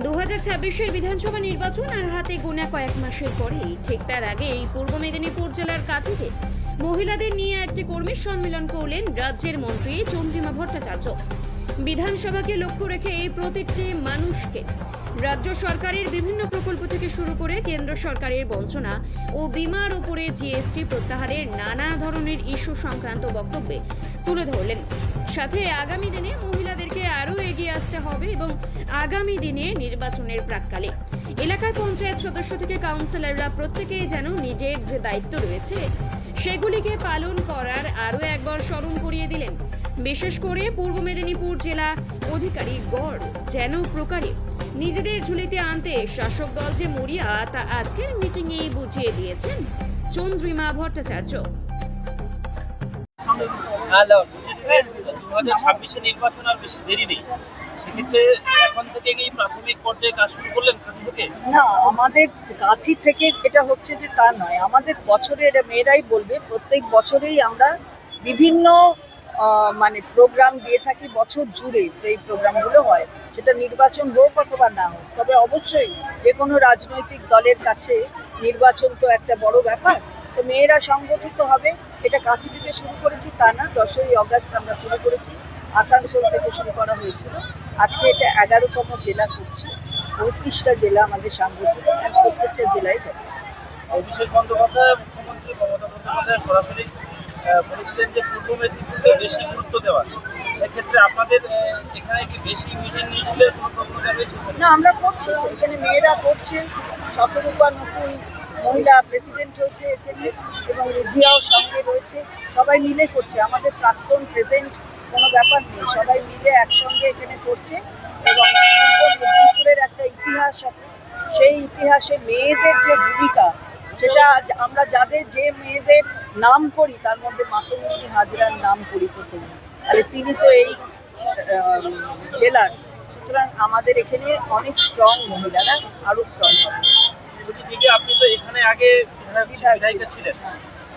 দু হাজার বিধানসভা নির্বাচন আর হাতে গোনা কয়েক মাসের পরেই, ঠিক তার আগে এই পূর্ব মেদিনীপুর জেলার কাঁথিতে মহিলাদের নিয়ে একটি কর্মী সম্মেলন করলেন রাজ্যের মন্ত্রী চন্দ্রিমা ভট্টাচার্য। বিধানসভাকে লক্ষ্য রেখে এই প্রতিটি মানুষকে রাজ্য সরকারের বিভিন্ন প্রকল্প থেকে শুরু করে কেন্দ্র সরকারের বঞ্চনা ও বিমার উপরে জিএসটি প্রত্যাহারের নানা ধরনের ইস্যু সংক্রান্ত বক্তব্যে তুলে ধরলেন। সাথে আগামী দিনে মহিলাদেরকে আরও এগিয়ে আসতে হবে এবং আগামী দিনে নির্বাচনের প্রাককালে। এলাকার পঞ্চায়েত সদস্য থেকে কাউন্সিলররা প্রত্যেকেই যেন নিজের যে দায়িত্ব রয়েছে সেগুলিকে পালন করার আরও একবার স্মরণ করিয়ে দিলেন। বিশেষ করে পূর্ব মেদিনীপুর জেলা অধিকারী গড় যেন প্রকারে নিজেদের ঝুলিতে আনতে শাসক দল যে মরিয়া, তা আজকের মিটিংয়েই বুঝিয়ে দিয়েছেন চন্দ্রিমা ভট্টাচার্য। দু হাজার ছাব্বিশে নির্বাচন আর বেশি দেরি নেই। না, আমাদের কাঁথি থেকে এটা হচ্ছে যে তা নয়। আমাদের বছরে এটা মেয়েরাই বলবে, প্রত্যেক বছরেই আমরা বিভিন্ন মানে প্রোগ্রাম দিয়ে থাকি বছর জুড়ে এই প্রোগ্রামগুলো হয়। সেটা নির্বাচন হোক অথবা না হোক, তবে অবশ্যই যে কোনো রাজনৈতিক দলের কাছে নির্বাচন তো একটা বড় ব্যাপার। তো মেয়েরা সংগঠিত হবে, এটা কাঁথি থেকে শুরু করেছি তা না, দশই অগাস্ট আমরা শুরু করেছি। আসানসোল থেকে শুরু করা হয়েছিল। আজকে এটা এগারোতম জেলা করছি। পঁয়ত্রিশটা জেলা আমাদের সাংগঠনিক আর প্রত্যেকটা জেলায় যাচ্ছে অভিষেক বন্দ্যোপাধ্যায় মুখ্যমন্ত্রী মমতা বন্দ্যোপাধ্যায় সরাসরি বলেছিলেন যে পূর্ব মেদিনীপুরকে বেশি গুরুত্ব দেওয়া। সেক্ষেত্রে আপনাদের এখানে কি বেশি মিটিং নিয়েছিলেন না আমরা করছি। এখানে মেয়েরা করছে শতরূপা নতুন মহিলা প্রেসিডেন্ট হয়েছে এখানে এবং রিজিয়াও সঙ্গে রয়েছে। সবাই মিলে করছে। আমাদের প্রাক্তন প্রেজেন্ট কোনো ব্যাপার নেই। সবাই মিলে একসঙ্গে এখানে করছে এবং মেদিনীপুরের একটা ইতিহাস আছে। সেই ইতিহাসে মেয়েদের যে ভূমিকা সেটা আমরা যাদের যে মেয়েদের নাম করি তার মধ্যে মাতঙ্গিনী হাজরার নাম করি প্রথমে। তাহলে তিনি তো এই জেলার। সুতরাং আমাদের এখানে অনেক স্ট্রং মহিলারা আরও স্ট্রং হবে। দিদি আপনি তো এখানে আগে বিধায়ক ছিলেন।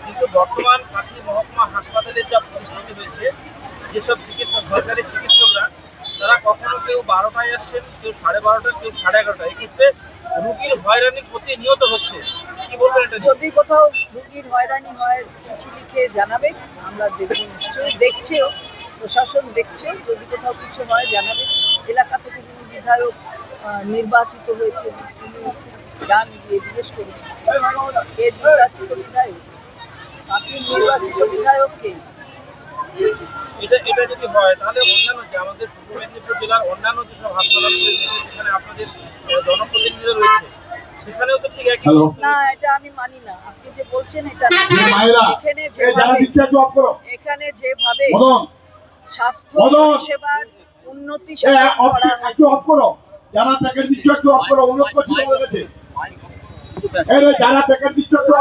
কিন্তু বর্তমান কাঠি মহকুমা হাসপাতালের যা পরিস্থিতি হয়েছে যেসব চিকিৎসক, সরকারি চিকিৎসকরা, তারা কখনো কেউ বারোটায় আসছেন, কেউ সাড়ে বারোটা কেউ সাড়ে এগারোটা এক্ষেত্রে রুগীর হয়রানি প্রতি নিয়ত হচ্ছে বলবেন যদি কোথাও রুগীর হয়রানি হয়, চিঠি লিখে জানাবে, আমরা দেখব নিশ্চয়ই। দেখছেও, প্রশাসন দেখছে যদি কোথাও কিছু হয়, জানাবে। এলাকা থেকে যিনি বিধায়ক নির্বাচিত হয়েছে তিনি যান গিয়ে জিজ্ঞেস করুন। কে নির্বাচিত বিধায়ক? আপনি নির্বাচিত বিধায়ক কে? এটা এটা যদি হয় তাহলে অন্যান্য যে আমাদের পূর্ব মেদিনীপুর জেলার অন্যান্য যেসব হাসপাতালগুলি রয়েছে সেখানে আপনাদের জনপ্রতিনিধিরা রয়েছে সেখানেও তো ঠিক একই না এটা আমি মানি না। আপনি যে বলছেন এটা এখানে যেভাবে এখানে স্বাস্থ্য। পরিষেবার উন্নতি সাধন করা যারা প্যাকেট দিচ্ছ একটু অফ করো। অনুরোধ করছি তোমাদের কাছে যারা প্যাকেট দিচ্ছ একটু